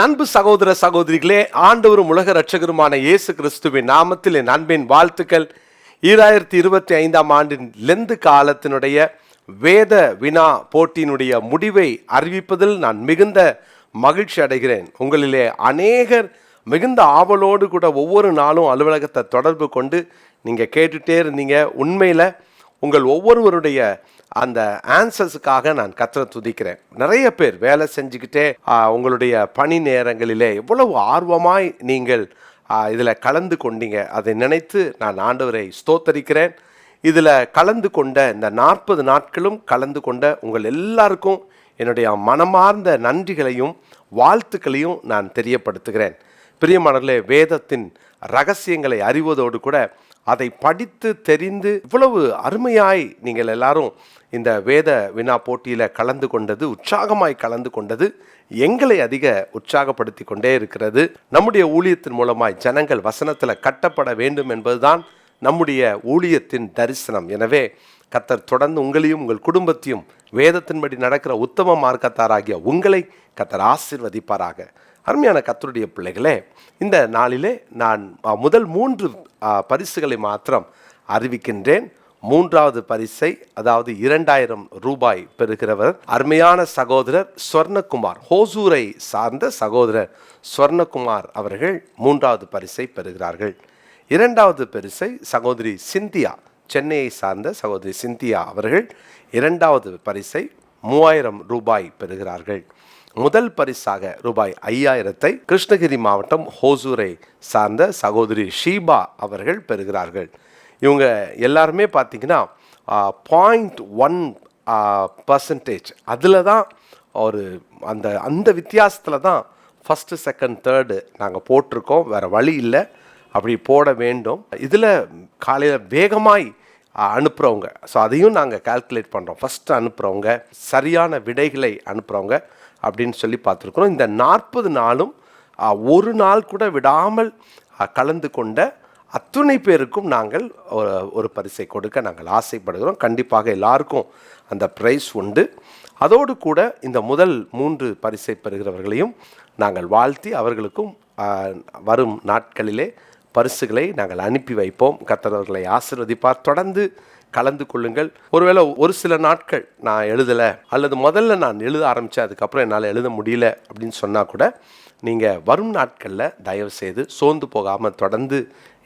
என் அன்பு சகோதர சகோதரிகளே ஆண்டவரும் உலக ரட்சகருமான இயேசு கிறிஸ்துவின் நாமத்தில் என் அன்பின் வாழ்த்துக்கள். ஈராயிரத்தி இருபத்தி ஐந்தாம் ஆண்டின் லெந்து காலத்தினுடைய வேத வினா போட்டியினுடைய முடிவை அறிவிப்பதில் நான் மிகுந்த மகிழ்ச்சி அடைகிறேன். உங்களிலே அநேகர் மிகுந்த ஆவலோடு கூட ஒவ்வொரு நாளும் அலுவலகத்தை தொடர்பு கொண்டு நீங்கள் கேட்டுகிட்டே இருந்தீங்க. உண்மையில் உங்கள் ஒவ்வொருவருடைய அந்த ஆன்சர்ஸுக்காக நான் கத்தரை துதிக்கிறேன். நிறைய பேர் வேலை செஞ்சுக்கிட்டே உங்களுடைய பணி நேரங்களிலே எவ்வளவு ஆர்வமாய் நீங்கள் இதில் கலந்து கொண்டீங்க. அதை நினைத்து நான் ஆண்டவரை ஸ்தோத்தரிக்கிறேன். இதில் கலந்து கொண்ட இந்த நாற்பது நாட்களும் கலந்து கொண்ட உங்கள் எல்லாருக்கும் என்னுடைய மனமார்ந்த நன்றிகளையும் வாழ்த்துக்களையும் நான் தெரியப்படுத்துகிறேன். பிரியமானவர்களே வேதத்தின் ரகசியங்களை அறிவதோடு கூட அதை படித்து தெரிந்து இவ்வளவு அருமையாய் நீங்கள் எல்லாரும் இந்த வேத வினா போட்டியில் கலந்து கொண்டது உற்சாகமாய் கலந்து கொண்டது எங்களை அதிக உற்சாகப்படுத்தி கொண்டே இருக்கிறது. நம்முடைய ஊழியத்தின் மூலமாய் ஜனங்கள் வசனத்தில் கட்டப்பட வேண்டும் என்பதுதான் நம்முடைய ஊழியத்தின் தரிசனம். எனவே கத்தர் தொடர்ந்து உங்களையும் உங்கள் குடும்பத்தையும் வேதத்தின்படி நடக்கிற உத்தம மார்க்கத்தாராகிய உங்களை கத்தர் ஆசிர்வதிப்பாராக. அருமையான கத்தருடைய பிள்ளைகளே இந்த நாளிலே நான் முதல் மூன்று பரிசுகளை மாத்திரம் அறிவிக்கின்றேன். மூன்றாவது பரிசை அதாவது இரண்டாயிரம் ரூபாய் பெறுகிறவர் அருமையான சகோதரர் ஸ்வர்ணகுமார் ஹோசூரை சார்ந்த சகோதரர் ஸ்வர்ணகுமார் அவர்கள் மூன்றாவது பரிசை பெறுகிறார்கள். இரண்டாவது பரிசை சகோதரி சிந்தியா சென்னையை சார்ந்த சகோதரி சிந்தியா அவர்கள் இரண்டாவது பரிசை மூவாயிரம் ரூபாய் பெறுகிறார்கள். முதல் பரிசாக ரூபாய் ஐயாயிரத்தை கிருஷ்ணகிரி மாவட்டம் ஹோசூரை சார்ந்த சகோதரி ஷீபா அவர்கள் பெறுகிறார்கள். இவங்க எல்லாருமே பார்த்தீங்கன்னா பாயிண்ட் ஒன் பர்சன்டேஜ் அதில் தான் ஒரு அந்த அந்த வித்தியாசத்தில் தான் ஃபஸ்ட்டு செகண்ட் தேர்டு நாங்கள் போட்டிருக்கோம். வேறு வழி இல்லை. அப்படி போட வேண்டும். இதில் காலையில் வேகமாய் அனுப்புகிறவங்க ஸோ அதையும் நாங்கள் கால்குலேட் பண்ணுறோம் ஃபஸ்ட்டு அனுப்புகிறவங்க சரியான விடைகளை அனுப்புகிறவங்க அப்படின்னு சொல்லி பார்த்துருக்குறோம். இந்த நாற்பது நாளும் ஒரு நாள் கூட விடாமல் கலந்து கொண்ட அத்துணை பேருக்கும் நாங்கள் ஒரு ஒரு பரிசை கொடுக்க நாங்கள் ஆசைப்படுகிறோம். கண்டிப்பாக எல்லாருக்கும் அந்த ப்ரைஸ் உண்டு. அதோடு கூட இந்த முதல் மூன்று பரிசை பெறுகிறவர்களையும் நாங்கள் வாழ்த்தி அவர்களுக்கும் வரும் நாட்களிலே பரிசுகளை நாங்கள் அனுப்பி வைப்போம். கத்தரவர்களை ஆசிர்வதிப்பார். தொடர்ந்து கலந்து கொள்ளுங்கள். ஒருவேளை ஒரு சில நாட்கள் நான் எழுதலை அல்லது முதல்ல நான் எழுத ஆரம்பித்தேன் அதுக்கப்புறம் என்னால் எழுத முடியல அப்படின்னு சொன்னால் கூட நீங்கள் வரும் நாட்களில் தயவு செய்து சோர்ந்து போகாமல் தொடர்ந்து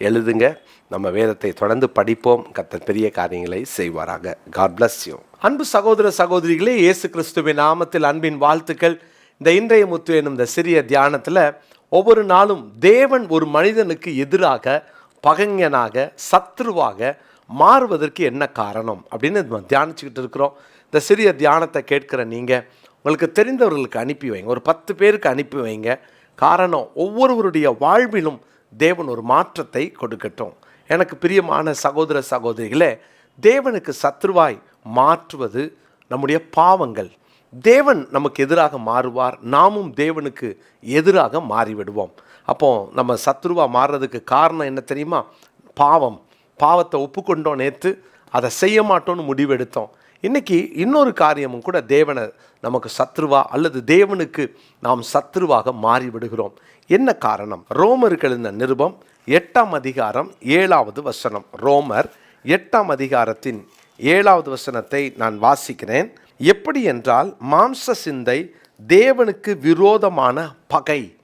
எழுதுங்க. நம்ம வேதத்தை தொடர்ந்து படிப்போம். கத்த பெரிய காரியங்களை செய்வாராக. காட் பிளஸ் யூ அன்பு சகோதர சகோதரிகளே இயேசு கிறிஸ்துவின் நாமத்தில் அன்பின் வாழ்த்துக்கள். இந்த இன்றைய முத்து எனும் இந்த சிறிய தியானத்தில் ஒவ்வொரு நாளும் தேவன் ஒரு மனிதனுக்கு எதிராக பகைஞனாக சத்ருவாக மாறுவதற்கு என்ன காரணம் அப்படின்னு நம்ம தியானிச்சுக்கிட்டு இருக்கிறோம். இந்த சிறிய தியானத்தை கேட்கிற நீங்கள் உங்களுக்கு தெரிந்தவர்களுக்கு அனுப்பி வைங்க. ஒரு பத்து பேருக்கு அனுப்பி வைங்க. காரணம் ஒவ்வொருவருடைய வாழ்விலும் தேவன் ஒரு மாற்றத்தை கொடுக்கட்டும். எனக்கு பிரியமான சகோதர சகோதரிகளே தேவனுக்கு சத்ருவாய் மாற்றுவது நம்முடைய பாவங்கள். தேவன் நமக்கு எதிராக மாறுவார். நாமும் தேவனுக்கு எதிராக மாறிவிடுவோம். அப்போ நம்ம சத்ருவா மாறுறதுக்கு காரணம் என்ன தெரியுமா? பாவம். பாவத்தை ஒப்புக்கொண்டோம் நேற்று அதை செய்ய மாட்டோம்னு முடிவெடுத்தோம். இன்றைக்கி இன்னொரு காரியமும் கூட தேவனை நமக்கு சத்ருவா அல்லது தேவனுக்கு நாம் சத்ருவாக மாறிவிடுகிறோம். என்ன காரணம்? ரோமருக்கு எழுந்த நிருபம் எட்டாம் அதிகாரம் ஏழாவது வசனம். ரோமர் எட்டாம் அதிகாரத்தின் ஏழாவது வசனத்தை நான் வாசிக்கிறேன். எப்படி என்றால் மாம்ச சிந்தை தேவனுக்கு விரோதமான பகை.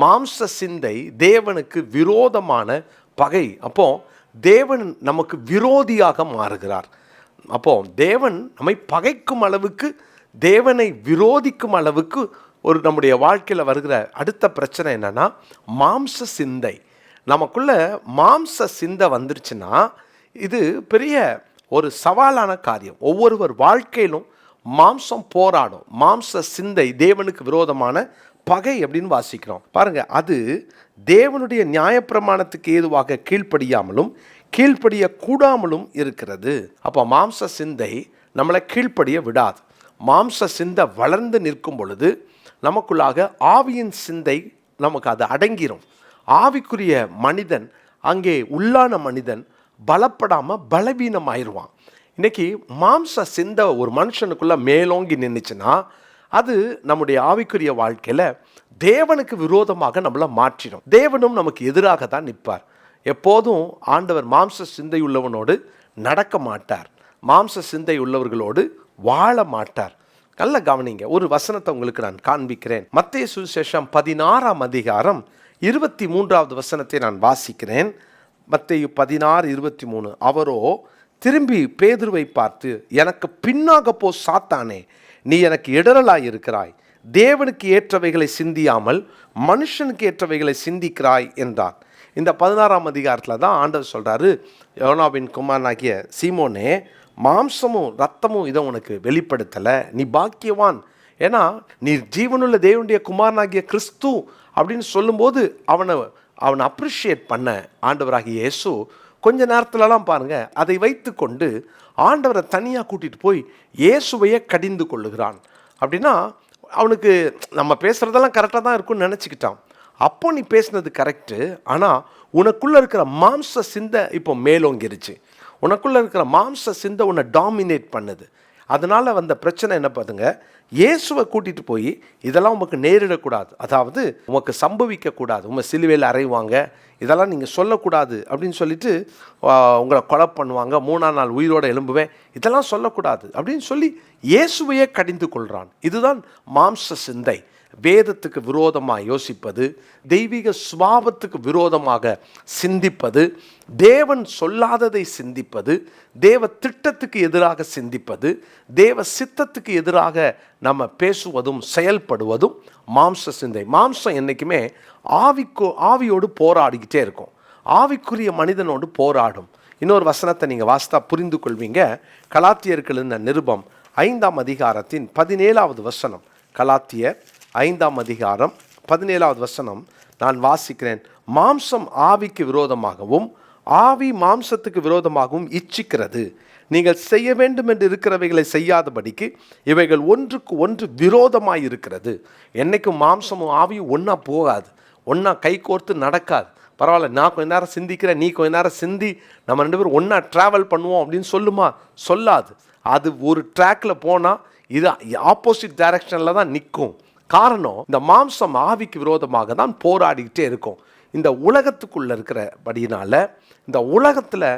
மாம்ச சிந்தை தேவனுக்கு விரோதமான பகை. அப்போ தேவன் நமக்கு விரோதியாக மாறுகிறார். அப்போ தேவன் நம்மை பகைக்கும் அளவுக்கு தேவனை விரோதிக்கும் அளவுக்கு ஒரு நம்முடைய வாழ்க்கையில் வருகிற அடுத்த பிரச்சனை என்னென்னா மாம்ச சிந்தை. நமக்குள்ள மாம்ச சிந்தை வந்துருச்சுன்னா இது பெரிய ஒரு சவாலான காரியம். ஒவ்வொருவர் வாழ்க்கையிலும் மாம்சம் போராடும். மாம்ச சிந்தை தேவனுக்கு விரோதமான பகை அப்படின்னு வாசிக்கிறோம். பாருங்க அது தேவனுடைய நியாயப்பிரமாணத்துக்கு ஏதுவாக கீழ்ப்படியாமலும் கீழ்ப்படிய கூடாமலும் இருக்கிறது. அப்போ மாம்ச சிந்தை நம்மளை கீழ்ப்படிய விடாது. மாம்ச சிந்தை வளர்ந்து நிற்கும் பொழுது நமக்குள்ளாக ஆவியின் சிந்தை நமக்கு அது அடங்கிரும். ஆவிக்குரிய மனிதன் அங்கே உள்ளான மனிதன் பலப்படாமல் பலவீனம் ஆயிடுவான் இன்னைக்கு மாம்ச சிந்தை ஒரு மனுஷனுக்குள்ளே மேலோங்கி நின்றுச்சுன்னா அது நம்முடைய ஆவிக்குரிய வாழ்க்கையில் தேவனுக்கு விரோதமாக நம்மளை மாற்றிடும். தேவனும் நமக்கு எதிராக தான் நிற்பார். எப்போதும் ஆண்டவர் மாம்ச சிந்தை உள்ளவனோடு நடக்க மாட்டார். மாம்ச சிந்தை உள்ளவர்களோடு வாழ மாட்டார். நல்ல கவனிங்க ஒரு வசனத்தை உங்களுக்கு நான் காண்பிக்கிறேன். மத்திய சுவிசேஷம் பதினாறாம் அதிகாரம் இருபத்தி மூன்றாவது வசனத்தை நான் வாசிக்கிறேன். மத்தேயு பதினாறு இருபத்தி மூணு அவரோ திரும்பி பேதுருவை பார்த்து எனக்கு பின்னாக போ சாத்தானே! நீ எனக்கு இடரலாய் இருக்கிறாய். தேவனுக்கு ஏற்றவைகளை சிந்தியாமல் மனுஷனுக்கு ஏற்றவைகளை சிந்திக்கிறாய் என்றார். இந்த பதினாறாம் அதிகாரத்தில் தான் ஆண்டவர் சொல்கிறாரு யோனாவின் குமாரனாகிய சீமோனே மாம்சமும் ரத்தமும் இதை உனக்கு வெளிப்படுத்தலை நீ பாக்கியவான். ஏன்னா நீ ஜீவனுள்ள தேவனுடைய குமாரனாகிய கிறிஸ்து அப்படின்னு சொல்லும்போது அவனை அவனை அப்ரிஷியேட் பண்ண ஆண்டவராகிய இயேசு கொஞ்ச நேரத்துலலாம் பாருங்கள் அதை வைத்து கொண்டு ஆண்டவரை தனியாக கூட்டிகிட்டு போய் இயேசுவையே கடிந்து கொள்ளுகிறான். அப்படின்னா அவனுக்கு நம்ம பேசுகிறதெல்லாம் கரெக்டாக தான் இருக்கும்னு நினச்சிக்கிட்டான். அப்போ நீ பேசினது கரெக்டு ஆனால் உனக்குள்ளே இருக்கிற மாம்ச சிந்தை இப்போ மேலோங்கிருச்சு. உனக்குள்ளே இருக்கிற மாம்ச சிந்தை உன்னை டாமினேட் பண்ணுது. அதனால் வந்த பிரச்சனை என்ன பாருங்க இயேசுவை கூட்டிகிட்டு போய் இதெல்லாம் உமக்கு நேரிடக்கூடாது. அதாவது உமக்கு சம்பவிக்கக்கூடாது. உங்கள் சிலுவையில் அறைவாங்க. இதெல்லாம் நீங்கள் சொல்லக்கூடாது அப்படின்னு சொல்லிட்டு உங்களை கொலை பண்ணுவாங்க. மூணாம் நாள் உயிரோடு எழும்புவேன். இதெல்லாம் சொல்லக்கூடாது அப்படின்னு சொல்லி இயேசுவையே கடிந்து கொள்கிறான் இதுதான் மாம்ச சிந்தை. வேதத்துக்கு விரோதமாக யோசிப்பது தெய்வீக சுபாவத்துக்கு விரோதமாக சிந்திப்பது தேவன் சொல்லாததை சிந்திப்பது தேவ திட்டத்துக்கு எதிராக சிந்திப்பது தேவ சித்தத்துக்கு எதிராக நம்ம பேசுவதும் செயல்படுவதும் மாம்ச சிந்தை. மாம்சம் என்றைக்குமே ஆவிக்கோ ஆவியோடு போராடிக்கிட்டே இருக்கும். ஆவிக்குரிய மனிதனோடு போராடும். இன்னொரு வசனத்தை நீங்கள் வாஸ்தா புரிந்து கொள்வீங்க. கலாத்தியர்கள் நிருபம் ஐந்தாம் அதிகாரத்தின் பதினேழாவது வசனம். கலாத்தியர் ஐந்தாம் அதிகாரம் பதினேழாவது வசனம் நான் வாசிக்கிறேன். மாம்சம் ஆவிக்கு விரோதமாகவும் ஆவி மாம்சத்துக்கு விரோதமாகவும் இச்சிக்கிறது. நீங்கள் செய்ய வேண்டும் என்று இருக்கிறவைகளை செய்யாதபடிக்கு இவைகள் ஒன்றுக்கு ஒன்று விரோதமாக இருக்கிறது என்றைக்கும் மாம்சமும் ஆவியும் ஒன்றா போகாது. ஒன்றா கை கோர்த்து நடக்காது. பரவாயில்ல நான் கொஞ்ச நேரம் சிந்திக்கிறேன் நீ கொஞ்ச நேரம் சிந்தி. நம்ம ரெண்டு பேரும் ஒன்றா ட்ராவல் பண்ணுவோம் அப்படின்னு சொல்லுமா? சொல்லாது. அது ஒரு ட்ராக்கில் போனால் இது ஆப்போசிட் டைரக்ஷனில் தான் நிற்கும் காரணம் இந்த மாம்சம் ஆவிக்கு விரோதமாக தான் போராடிக்கிட்டே இருக்கும். இந்த உலகத்துக்குள்ளே இருக்கிறபடியினால் இந்த உலகத்தில்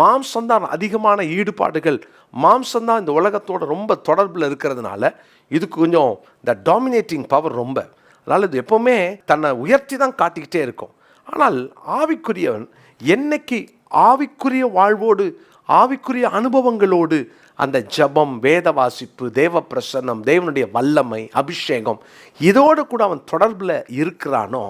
மாம்சம்தான் அதிகமான ஈடுபாடுகள் மாம்சம்தான் இந்த உலகத்தோட ரொம்ப தொடர்பில் இருக்கிறதுனால இதுக்கு கொஞ்சம் இந்த டாமினேட்டிங் பவர் ரொம்ப. அதனால் இது எப்போவுமே தன்னை உயர்த்தி தான் காட்டிக்கிட்டே இருக்கும். ஆனால் ஆவிக்குரியவன் என்னைக்கு ஆவிக்குரிய வாழ்வோடு ஆவிக்குரிய அனுபவங்களோடு அந்த ஜபம் வேத வாசிப்பு தேவ பிரசன்னம் தேவனுடைய வல்லமை அபிஷேகம் இதோடு கூட அவன் தொடர்பில் இருக்கிறானோ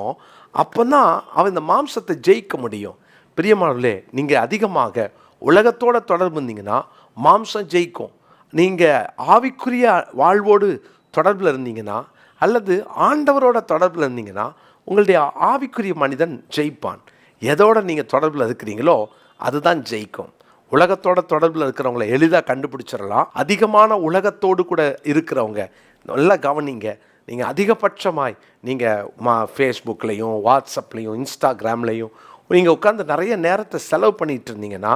அப்போ தான் அவன் இந்த மாம்சத்தை ஜெயிக்க முடியும். பிரியமானவர்களே நீங்கள் அதிகமாக உலகத்தோட தொடர்பு இருந்தீங்கன்னா மாம்சம் ஜெயிக்கும். நீங்கள் ஆவிக்குரிய வாழ்வோடு தொடர்பில் இருந்தீங்கன்னா அல்லது ஆண்டவரோட தொடர்பில் இருந்தீங்கன்னா உங்களுடைய ஆவிக்குரிய மனிதன் ஜெயிப்பான். எதோட நீங்கள் தொடர்பில் இருக்கிறீங்களோ அதுதான் ஜெயிக்கும். உலகத்தோட தொடர்பில் இருக்கிறவங்கள எளிதாக கண்டுபிடிச்சிடலாம். அதிகமான உலகத்தோடு கூட இருக்கிறவங்க நல்லா கவனிங்க. நீங்கள் அதிகபட்சமாய் நீங்கள் மா ஃபேஸ்புக்லேயும் வாட்ஸ்அப்லேயும் இன்ஸ்டாகிராம்லேயும் நீங்கள் உட்காந்து நிறைய நேரத்தை செலவு பண்ணிட்டு இருந்தீங்கன்னா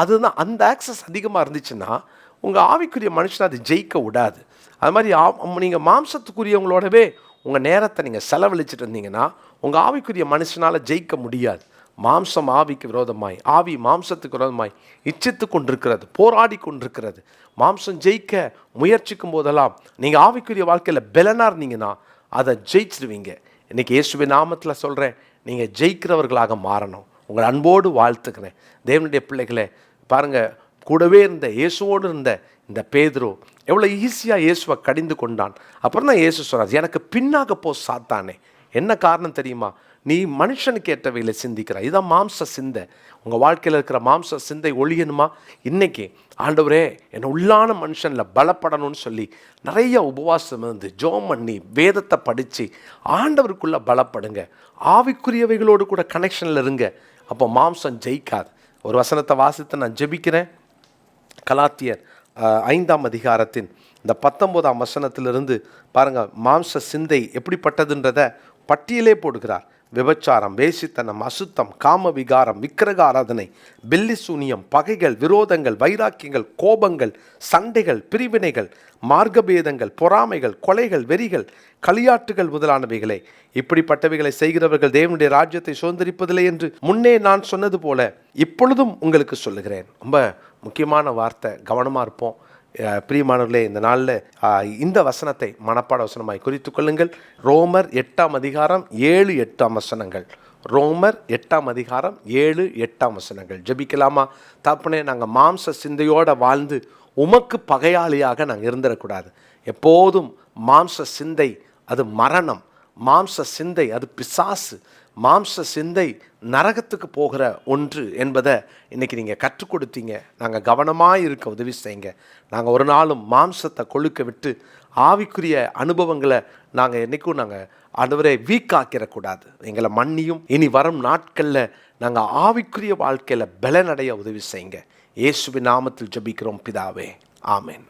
அதுதான் அந்த ஆக்சஸ் அதிகமாக இருந்துச்சுன்னா உங்கள் ஆவிக்குரிய மனுஷனை அது ஜெயிக்க விடாது. அது மாதிரி நீங்கள் மாம்சத்துக்குரியவங்களோடவே உங்கள் நேரத்தை நீங்கள் செலவழிச்சிட்டு இருந்தீங்கன்னா உங்கள் ஆவிக்குரிய மனுஷனால் ஜெயிக்க முடியாது. மாம்சம் ஆவிக்கு விரோதமாய் ஆவி மாம்சத்துக்கு விரோதமாய் இச்சித்து கொண்டிருக்கிறது போராடி கொண்டிருக்கிறது. மாம்சம் ஜெயிக்க முயற்சிக்கும் போதெல்லாம் நீங்கள் ஆவிக்குரிய வாழ்க்கையில் பெலனாக இருந்தீங்கன்னா அதை ஜெயிச்சிடுவீங்க இன்றைக்கி இயேசுவின் நாமத்தில் சொல்கிறேன் நீங்கள் ஜெயிக்கிறவர்களாக மாறணும். உங்கள் அன்போடு வாழ்த்துக்கிறேன் தேவனுடைய பிள்ளைகளே பாருங்கள் கூடவே இருந்த இயேசுவோடு இருந்த இந்த பேதுரு எவ்வளோ ஈஸியாக இயேசுவை கடிந்து கொண்டான். அப்புறம் தான் இயேசு சொன்னார் எனக்கு பின்னாக போ சாத்தானே. என்ன காரணம் தெரியுமா? நீ மனுஷனுக்கு ஏற்றவையில் சிந்திக்கிறாய் இதுதான் மாம்ச சிந்தை. உங்கள் வாழ்க்கையில் இருக்கிற மாம்ச சிந்தை ஒழியணுமா? இன்றைக்கி ஆண்டவரே என்னை உள்ளான மனுஷனில் பலப்படணும்னு சொல்லி நிறைய உபவாசம் இருந்து ஜோம் பண்ணி வேதத்தை படித்து ஆண்டவருக்குள்ளே பலப்படுங்க. ஆவிக்குரியவைகளோடு கூட கனெக்ஷனில் இருங்க. அப்போ மாம்சம் ஜெயிக்காது. ஒரு வசனத்தை வாசித்து நான் ஜெபிக்கிறேன். கலாத்தியர் ஐந்தாம் அதிகாரத்தின் இந்த பத்தொம்போதாம் வசனத்திலிருந்து பாருங்கள் மாம்ச சிந்தை எப்படிப்பட்டதுன்றத பட்டியலே போடுகிறார். விபச்சாரம் வேசித்தனம் அசுத்தம் காம விகாரம் விக்கிரக ஆராதனை பில்லி சூனியம் பகைகள் விரோதங்கள் வைராக்கியங்கள் கோபங்கள் சண்டைகள் பிரிவினைகள் மார்க்கபேதங்கள் பொறாமைகள் கொலைகள் வெறிகள் களியாட்டுகள் முதலானவைகளே. இப்படிப்பட்டவைகளை செய்கிறவர்கள் தேவனுடைய ராஜ்யத்தை சுதந்திரிப்பதில்லை என்று முன்னே நான் சொன்னது போல இப்பொழுதும் உங்களுக்கு சொல்லுகிறேன். ரொம்ப முக்கியமான வார்த்தை. கவனமாக இருப்போம். பிரியமானவர்களே இந்த நாளில் இந்த வசனத்தை மனப்பாட வசனமாய் குறித்து கொள்ளுங்கள். ரோமர் எட்டாம் அதிகாரம் ஏழு எட்டாம் வசனங்கள். ரோமர் எட்டாம் அதிகாரம் ஏழு எட்டாம் வசனங்கள். ஜெபிக்கலாமா? தப்புனே நாங்கள் மாம்ச சிந்தையோடு வாழ்ந்து உமக்கு பகையாளியாக நாங்கள் இருந்துடக்கூடாது எப்போதும் மாம்ச சிந்தை அது மரணம். மாம்ச சிந்தை அது பிசாசு. மாம்ச சிந்தை நரகத்துக்கு போகிற ஒன்று என்பதை இன்றைக்கி நீங்கள் கற்றுக் கொடுத்தீங்க. நாங்கள் கவனமாக இருக்க உதவி செய்யுங்க. நாங்கள் ஒரு நாளும் மாம்சத்தை கொழுக்க விட்டு ஆவிக்குரிய அனுபவங்களை நாங்கள் என்றைக்கும் நாங்கள் ஆண்டவரை வீக்காக்கிடக்கூடாது எங்களை மன்னியும். இனி வரும் நாட்களில் நாங்கள் ஆவிக்குரிய வாழ்க்கையில் பலனடைய உதவி செய்யுங்க. இயேசுவின் நாமத்தில் ஜெபிக்கிறோம் பிதாவே. ஆமேன்.